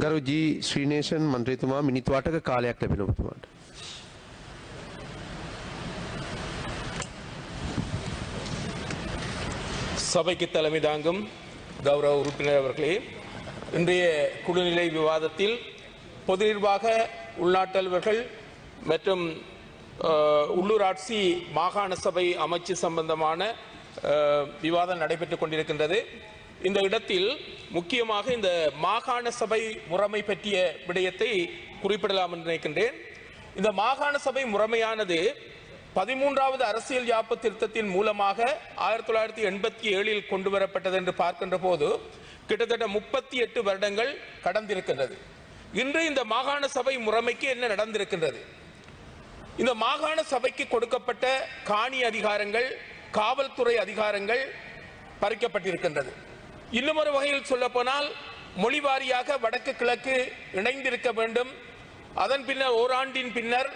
ගරු ජී ශ්‍රීනේෂන් මන්ත්‍රීතුමා මිනිත්තු අටක කාලයක් ලැබෙන ඔබතුමාට. சபைக்கு தலைமை தாங்கும் கௌரவ உறுப்பினர் அவர்களே இன்றைய குழுநிலை விவாதத்தில் பொது நிர்வாக உள்நாட்டலுவர்கள் மற்றும் அஹ், உள்ளூராட்சி மாகாண சபை அமைச்சு சம்பந்தமான அஹ், விவாதம் நடைபெற்றுக் கொண்டிருக்கின்றது இந்த இடத்தில் முக்கியமாக இந்த மாகாண சபை முறைமை பற்றிய விடயத்தை குறிப்பிடலாம் என்று நினைக்கின்றேன். இந்த மாகாண சபை முறைமையானது பதிமூன்றாவது அரசியல் யாப்பு திருத்தத்தின் மூலமாக ஆயிரத்தி தொள்ளாயிரத்தி எண்பத்தி ஏழில் கொண்டு வரப்பட்டது என்று பார்க்கின்ற போது கிட்டத்தட்ட முப்பத்தி எட்டு வருடங்கள் கடந்திருக்கின்றது. இன்று இந்த மாகாண சபை முறைமைக்கு என்ன நடந்திருக்கின்றது? இந்த மாகாண சபைக்கு கொடுக்கப்பட்ட காணி அதிகாரங்கள் காவல்துறை அதிகாரங்கள் பறிக்கப்பட்டிருக்கின்றது. இன்னும் ஒரு வகையில் சொல்லப்போனால் மொழி வாரியாக வடக்கு கிழக்கு இணைந்திருக்க வேண்டும். அதன் பின்னர் ஓராண்டின் பின்னர்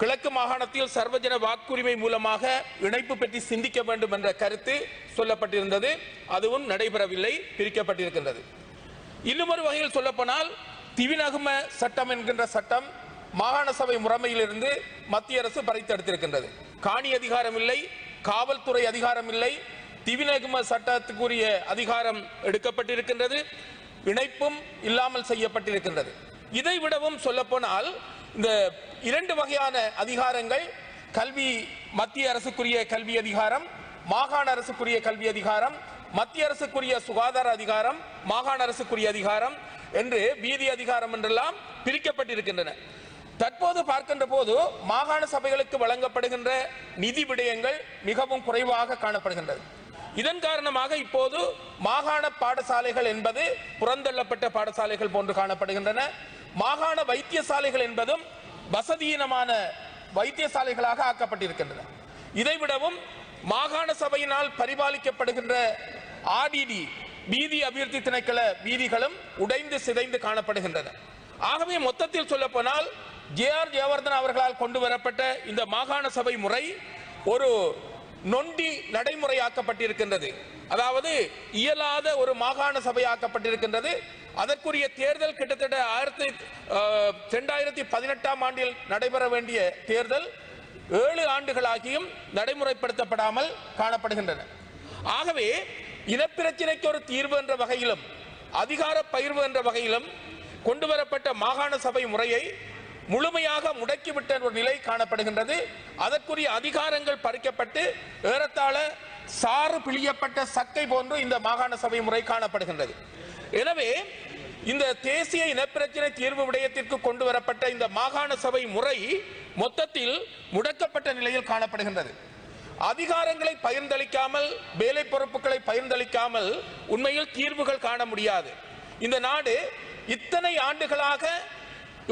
கிழக்கு மாகாணத்தில் சர்வஜன வாக்குரிமை மூலமாக இணைப்பு பற்றி சிந்திக்க வேண்டும் என்ற கருத்து சொல்லப்பட்டிருந்தது. அதுவும் நடைபெறவில்லை பிரிக்கப்பட்டிருக்கின்றது. இன்னும் ஒரு வகையில் சொல்லப்போனால் திவிநகும சட்டம் என்கின்ற சட்டம் மாகாண சபை முறைமையிலிருந்து மத்திய அரசு பறித்தெடுத்திருக்கின்றது. காணி அதிகாரம் இல்லை காவல்துறை அதிகாரம் இல்லை திவிநகும சட்டத்துக்குரிய அதிகாரம் எடுக்கப்பட்டிருக்கின்றது. இணைப்பும் இல்லாமல் செய்யப்பட்டிருக்கின்றது. இதை விடவும் சொல்லப்போனால் இந்த இரண்டு வகையான அதிகாரங்கள் கல்வி மத்திய அரசுக்குரிய கல்வி அதிகாரம் மாகாண அரசுக்குரிய கல்வி அதிகாரம் மத்திய அரசுக்குரிய சுகாதார அதிகாரம் மாகாண அரசுக்குரிய அதிகாரம் என்று வீதி அதிகாரம் என்றெல்லாம் பிரிக்கப்பட்டிருக்கின்றன. தற்போது பார்க்கின்ற போது மாகாண சபைகளுக்கு வழங்கப்படுகின்ற நிதி விடயங்கள் மிகவும் குறைவாக காணப்படுகின்றது. இதன் காரணமாக இப்போது மாகாண பாடசாலைகள் என்பது புறந்தள்ளப்பட்ட பாடசாலைகள் போன்று காணப்படுகின்றன. மாகாண வைத்தியசாலைகள் என்பதும் வசதியினமான வைத்தியசாலைகளாக ஆக்கப்பட்டிருக்கின்றன. இதைவிடவும் மாகாண சபையினால் பரிபாலிக்கப்படுகின்ற ஆடிடி வீதி அபிவிருத்தி திணைக்கள வீதிகளும் உடைந்து சிதைந்து காணப்படுகின்றன. ஆகவே மொத்தத்தில் சொல்லப்போனால் ஜே ஆர் ஜெயவர்தன் அவர்களால் கொண்டு வரப்பட்ட இந்த மாகாண சபை முறை ஒரு நொண்டி நடைமுறையாக்கப்பட்டிருக்கின்றது. அதாவது இயலாத ஒரு மாகாண சபையாக்கப்பட்டிருக்கின்றது. அதற்குரிய தேர்தல் கிட்டத்தட்ட ஆயிரத்தி இரண்டாயிரத்தி பதினெட்டாம் ஆண்டில் நடைபெற வேண்டிய தேர்தல் ஏழு ஆண்டுகளாகியும் நடைமுறைப்படுத்தப்படாமல் காணப்படுகின்றன. ஆகவே இனப்பிரச்சினைக்கு ஒரு தீர்வு என்ற வகையிலும் அதிகார பகிர்வு என்ற வகையிலும் கொண்டு வரப்பட்ட மாகாண சபை முறையை முழுமையாக முடக்கிவிட்ட ஒரு நிலை காணப்படுகின்றது. அதற்குரிய அதிகாரங்கள் பறிக்கப்பட்டு ஏறத்தாழ சாறு பிழியப்பட்ட சக்கை போன்று இந்த மாகாண சபை முறை காணப்படுகின்றது. எனவே இந்த தேசிய இனப்பிரச்சினை தீர்வு விடயத்திற்கு கொண்டு வரப்பட்ட இந்த மாகாண சபை முறை மொத்தத்தில் முடக்கப்பட்ட நிலையில் காணப்படுகின்றது. அதிகாரங்களை பகிர்ந்தளிக்காமல் வேலை பொறுப்புகளை பகிர்ந்தளிக்காமல் உண்மையில் தீர்வுகள் காண முடியாது. இந்த நாடு இத்தனை ஆண்டுகளாக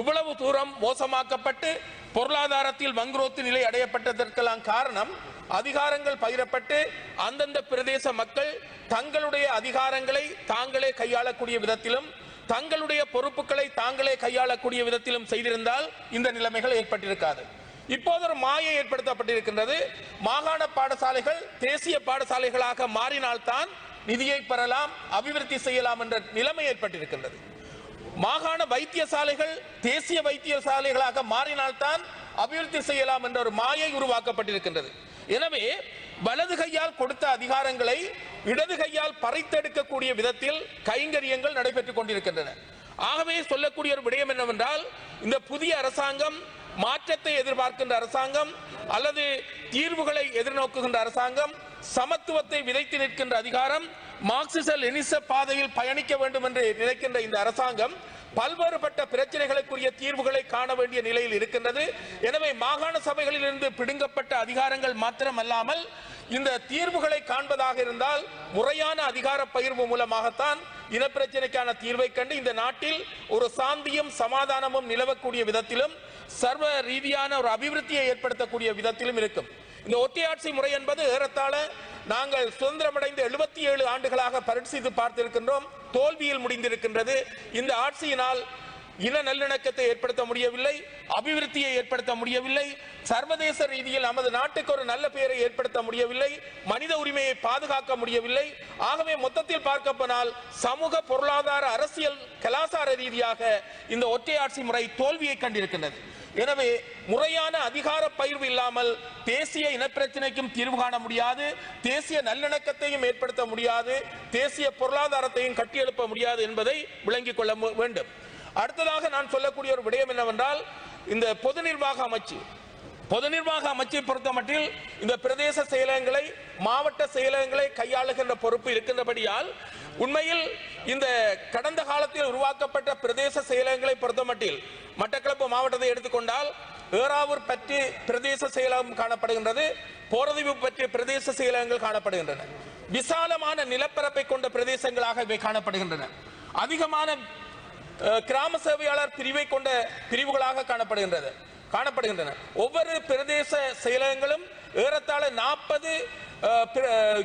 இவ்வளவு தூரம் மோசமாக்கப்பட்டு பொருளாதாரத்தில் மங்குரோத்து நிலை அடையப்பட்டதற்கெல்லாம் காரணம் அதிகாரங்கள் பகிரப்பட்டு அந்தந்த பிரதேச மக்கள் தங்களுடைய அதிகாரங்களை தாங்களே கையாளக்கூடிய விதத்திலும் தங்களுடைய பொறுப்புகளை தாங்களே கையாளக்கூடிய விதத்திலும் செய்திருந்தால் இந்த நிலைமைகள் ஏற்பட்டிருக்காது. இப்போது ஒரு மாயை ஏற்படுத்தப்பட்டிருக்கின்றது. மாகாண பாடசாலைகள் தேசிய பாடசாலைகளாக மாறினால்தான் நிதியை பெறலாம் அபிவிருத்தி செய்யலாம் என்ற நிலைமை ஏற்பட்டிருக்கின்றது. மாகாண வைத்தியசாலைகள் தேசிய வைத்தியசாலைகளாக மாறினால்தான் அபிவிருத்தி செய்யலாம் என்ற ஒரு மாயை உருவாக்கப்பட்டிருக்கின்றது. எனவே வலது கையால் கொடுத்த அதிகாரங்களை இடது கையால் பறித்தெடுக்கக்கூடிய விதத்தில் கைங்கரியங்கள் நடைபெற்றுக் கொண்டிருக்கின்றன. ஆகவே சொல்லக்கூடிய ஒரு விடயம் என்னவென்றால் இந்த புதிய அரசாங்கம் மாற்றத்தை எதிர்பார்க்கின்ற அரசாங்கம் அல்லது தீர்வுகளை எதிர்நோக்குகின்ற அரசாங்கம் சமத்துவத்தை விதைத்து நிற்கின்ற அதிகாரம் மார்க்சிச லெனிச பாதையில் பயணிக்க வேண்டும் என்று நினைக்கின்ற இந்த அரசாங்கம் பல்வேறுபட்ட பிரச்சனைகளுக்குரிய தீர்வுகளை காண வேண்டிய நிலையில் இருக்கின்றது. எனவே மாகாண சபைகளிலிருந்து பிடுங்கப்பட்ட அதிகாரங்கள் மாத்திரமல்லாமல் இந்த தீர்வுகளை காண்பதாக இருந்தால் முறையான அதிகார பகிர்வு மூலமாகத்தான் இனப்பிரச்சனைக்கான தீர்வை கண்டு இந்த நாட்டில் ஒரு சாந்தியும் சமாதானமும் நிலவக்கூடிய விதத்திலும் சர்வ ரீதியான ஒரு அபிவிருத்தியை ஏற்படுத்தக்கூடிய விதத்திலும் இருக்கும். இந்த ஒற்றையாட்சி முறை என்பது ஏறத்தாழ நாங்கள் சுதந்திரமடைந்த எழுபத்தி ஏழு ஆண்டுகளாக பரிசீலித்து பார்த்திருக்கின்றோம். தோல்வியில் முடிந்திருக்கின்றது. இந்த ஆட்சியினால் இன நல்லிணக்கத்தை ஏற்படுத்த முடியவில்லை அபிவிருத்தியை ஏற்படுத்த முடியவில்லை சர்வதேச ரீதியில் நமது நாட்டுக்கு ஒரு நல்ல பெயரை ஏற்படுத்த முடியவில்லை மனித உரிமையை பாதுகாக்க முடியவில்லை. ஆகவே மொத்தத்தில் பார்க்க போனால் சமூக பொருளாதார அரசியல் கலாசார ரீதியாக இந்த ஒற்றையாட்சி முறை தோல்வியை கண்டிருக்கின்றது. எனவே முறையான அதிகார பயிர்வு இல்லாமல் தேசிய இனப்பிரச்சினைக்கும் தீர்வு காண முடியாது தேசிய நல்லிணக்கத்தையும் ஏற்படுத்த முடியாது தேசிய பொருளாதாரத்தையும் கட்டியெழுப்ப முடியாது என்பதை விளங்கிக் கொள்ள வேண்டும். அடுத்ததாக நான் சொல்லக்கூடிய ஒரு விடயம் என்னவென்றால் இந்த பொது நிர்வாக அமைச்சு பொது நிர்வாக அமைச்சை பொறுத்தமட்டில் இந்த பிரதேச செயலகங்களை மாவட்ட செயலகங்களை கையாளுகின்ற பொறுப்பு இருக்கின்றபடியால் உண்மையில் இந்த கடந்த காலத்தில் உருவாக்கப்பட்ட பிரதேச செயலகங்களை பொறுத்தமட்டில் மட்டக்களப்பு மாவட்டத்தை எடுத்துக்கொண்டால் ஏறாவூர் பற்றி பிரதேச செயலகம் காணப்படுகின்றது போரதீவு பற்றிய பிரதேச செயலகங்கள் காணப்படுகின்றன. விசாலமான நிலப்பரப்பை கொண்ட பிரதேசங்களாக இவை காணப்படுகின்றன. அதிகமான கிராம சேவையாளர் பிரிவை கொண்ட பிரிவுகளாக காணப்படுகின்றது காணப்படுகின்றன. ஒவ்வொரு பிரதேச செயலகங்களும் ஏறத்தாழ நாற்பது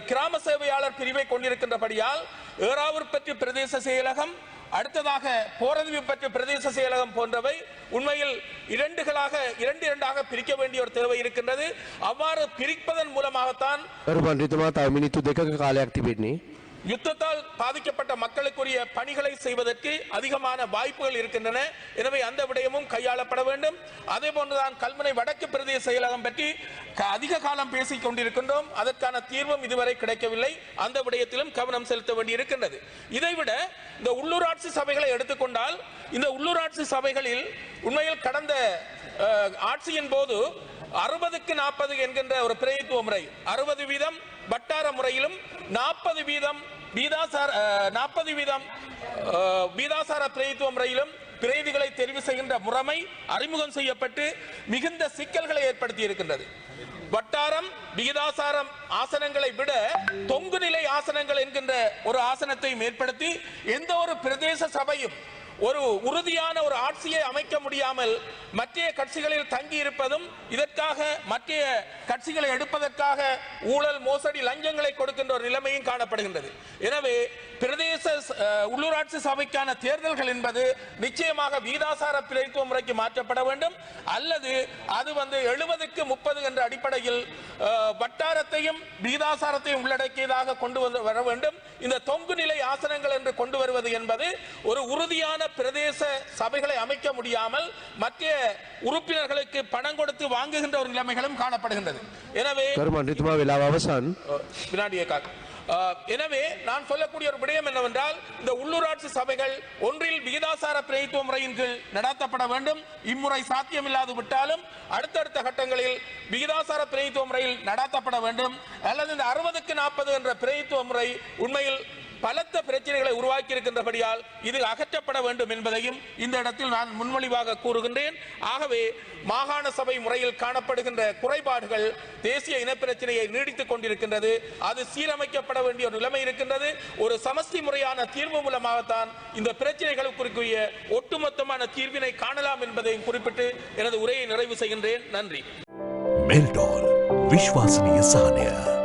கிராம சேவையாளர் பிரிவை கொண்டிருக்கின்றபடியால் ஏறாவூர் பற்றி பிரதேச செயலகம் அடுத்ததாக போரதவி பற்றி பிரதேச செயலகம் போன்றவை உண்மையில் இரண்டுகளாக இரண்டு இரண்டாக பிரிக்க வேண்டிய ஒரு தேவை இருக்கின்றது. அவ்வாறு பிரிப்பதன் மூலமாகத்தான் யுத்தத்தால் பாதிக்கப்பட்ட மக்களுக்குரிய பணிகளை செய்வதற்கு அதிகமான வாய்ப்புகள் இருக்கின்றன. எனவே அந்த விடயமும் கையாளப்பட வேண்டும். அதே போன்றுதான் கல்முனை வடக்கு பிரதேச செயலகம் பற்றி அதிக காலம் பேசிக் கொண்டிருக்கின்றோம். அதற்கான தீர்வும் இதுவரை கிடைக்கவில்லை. அந்த விடயத்திலும் கவனம் செலுத்த வேண்டியிருக்கின்றது. இதைவிட இந்த உள்ளூராட்சி சபைகளை எடுத்துக்கொண்டால் இந்த உள்ளூராட்சி சபைகளில் உண்மையில் கடந்த ஆட்சியின் போது அறுபதுக்கு நாற்பது என்கின்ற ஒரு பிரதித்துவ முறை அறுபது வீதம் வட்டார முறையிலும் நாற்பது வீதம் வீதாசார நாற்பது வீதம். வீதாசார பிரதித்துவ முறையிலும் பிரதிகளை தெரிவு செய்கின்ற முறைமை அறிமுகம் செய்யப்பட்டு மிகுந்த சிக்கல்களை ஏற்படுத்தி இருக்கின்றது. வட்டாரம் விகிதாசாரம் ஆசனங்களை விட தொங்கு நிலை ஆசனங்கள் என்கின்ற ஒரு ஆசனத்தை ஏற்படுத்தி எந்த ஒரு பிரதேச சபையும் ஒரு உறுதியான ஒரு ஆட்சியை அமைக்க முடியாமல் மற்ற கட்சிகளில் தங்கி இருப்பதும் இதற்காக மற்ற கட்சிகளை எடுப்பதற்காக ஊழல் மோசடி லஞ்சங்களை கொடுக்கின்ற ஒரு நிலைமையும் காணப்படுகின்றது. எனவே பிரதேச உள்ளூராட்சி சபைக்கான தேர்தல்கள் என்பது நிச்சயமாக வீதாசார பிழைப்பு முறைக்கு மாற்றப்பட வேண்டும். அல்லது அது வந்து எழுபதுக்கு முப்பது என்ற அடிப்படையில் வட்டாரத்தையும் வீதாசாரத்தையும் உள்ளடக்கியதாக கொண்டு வந்து வர வேண்டும். இந்த தொங்கு நிலை ஆசனங்கள் என்று கொண்டு வருவது என்பது ஒரு உறுதியான பிரதேச சபைகளை அமைக்க முடியாமல் மத்திய உறுப்பினர்களுக்கு பணம் கொடுத்து வாங்குகின்ற ஒரு நிலைமைகளும் காணப்படுகின்றது. எனவே எனவே நான் சொல்லக்கூடிய ஒரு விடயம் என்னவென்றால் இந்த உள்ளூராட்சி சபைகள் ஒன்றில் விகிதாசார பிரதித்துவ முறையின் கீழ் நடத்தப்பட வேண்டும். இம்முறை சாத்தியமில்லாது விட்டாலும் அடுத்தடுத்த கட்டங்களில் விகிதாசார பிரதித்துவ முறையில் நடத்தப்பட வேண்டும். அல்லது இந்த அறுபதுக்கு நாற்பது என்ற பிரதித்துவ முறை உண்மையில் பலத்த பிரச்சனைகளை உருவாக்கி இருக்கின்றபடியால் இது அகற்றப்பட வேண்டும் என்பதையும் இந்த இடத்தில் நான் முன்மொழிவாக கூறுகின்றேன். ஆகவே மாகாண சபை முறையில் காணப்படுகின்ற குறைபாடுகள் தேசிய இனப்பிரச்சனையை நீடித்துக் கொண்டிருக்கின்றது. அது சீரமைக்கப்பட வேண்டிய ஒரு நிலைமை இருக்கின்றது. ஒரு சமஸ்தி முறையான தீர்வு மூலமாகத்தான் இந்த பிரச்சனைகளுக்குரிய ஒட்டுமொத்தமான தீர்வினை காணலாம் என்பதையும் குறிப்பிட்டு எனது உரையை நிறைவு செய்கின்றேன். நன்றி. மெல்டால் விஸ்வாசனீய சானியா